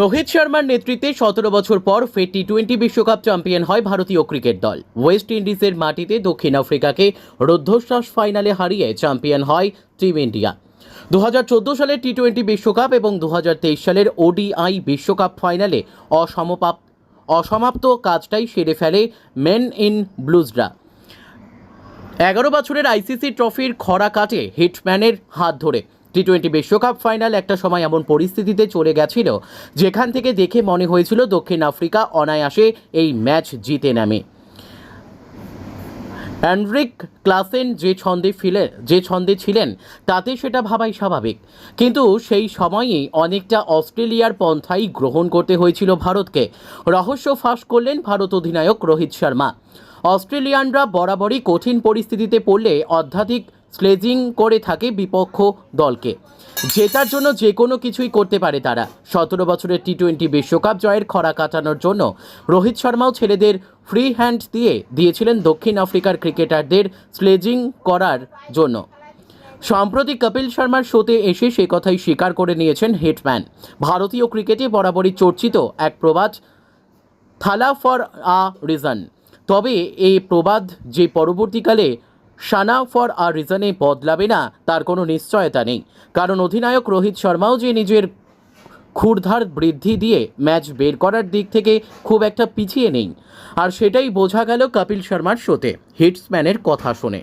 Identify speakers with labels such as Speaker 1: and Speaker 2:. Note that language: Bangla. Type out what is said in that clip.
Speaker 1: রোহিত শর্মার নেতৃত্বে সতেরো বছর পর ফের টি টোয়েন্টি বিশ্বকাপ চ্যাম্পিয়ন হয় ভারতীয় ক্রিকেট দল। ওয়েস্ট ইন্ডিজের মাটিতে দক্ষিণ আফ্রিকাকে রুদ্ধশ্বাস ফাইনালে হারিয়ে চ্যাম্পিয়ন হয় টিম ইন্ডিয়া। দু হাজার চোদ্দ সালের টি টোয়েন্টি বিশ্বকাপ এবং দু হাজার তেইশ সালের ওডিআই বিশ্বকাপ ফাইনালে অসমপাপ অসমাপ্ত কাজটাই সেরে ফেলে মেন ইন ব্লুজরা। এগারো বছরের আইসিসি ট্রফির খরা কাটে হিটম্যানের হাত ধরে। টি টোয়েন্টি বিশ্বকাপ ফাইনাল একটা সময় এমন পরিস্থিতিতে চলে গেছিল, যেখান থেকে দেখে মনে হয়েছিল দক্ষিণ আফ্রিকা অনায়াসে এই ম্যাচ জিতে নামে। অ্যান্ড্রিক ক্লাসেন যে ছন্দে ফিলে যে ছন্দে ছিলেন, তাতে সেটা ভাবাই স্বাভাবিক। কিন্তু সেই সময়েই অনেকটা অস্ট্রেলিয়ার পন্থাই গ্রহণ করতে হয়েছিল ভারতকে। রহস্য ফাঁস করলেন ভারত অধিনায়ক রোহিত শর্মা। অস্ট্রেলিয়ানরা বরাবরই কঠিন পরিস্থিতিতে পড়লে অধ্যাধিক স্লেজিং করে থাকে বিপক্ষ দলকে। জেতার জন্য যে কোনো কিছুই করতে পারে তারা। সতেরো বছরের টি টোয়েন্টি বিশ্বকাপ জয়ের খরা কাটানোর জন্য রোহিত শর্মাও ছেলেদের ফ্রি হ্যান্ড দিয়ে দিয়েছিলেন দক্ষিণ আফ্রিকার ক্রিকেটারদের স্লেজিং করার জন্য। সম্প্রতি কপিল শর্মার শোতে এসে সে কথাই স্বীকার করে নিয়েছেন হিটম্যান ভারতীয় ক্রিকেটে বরাবরই চর্চিত এক প্রবাদ, থালা ফর আ রিজন। তবে এই প্রবাদ যে পরবর্তীকালে সানা ফর আর রিজনে বদলাবে না, তার কোনো নিশ্চয়তা নেই। কারণ অধিনায়ক রোহিত শর্মাও যে নিজের ক্ষুরধার বৃদ্ধি দিয়ে ম্যাচ বের করার দিক থেকে খুব একটা পিছিয়ে নেই। আর সেটাই বোঝা গেল কপিল শর্মার শোতে, হিটসম্যানের কথা শুনে।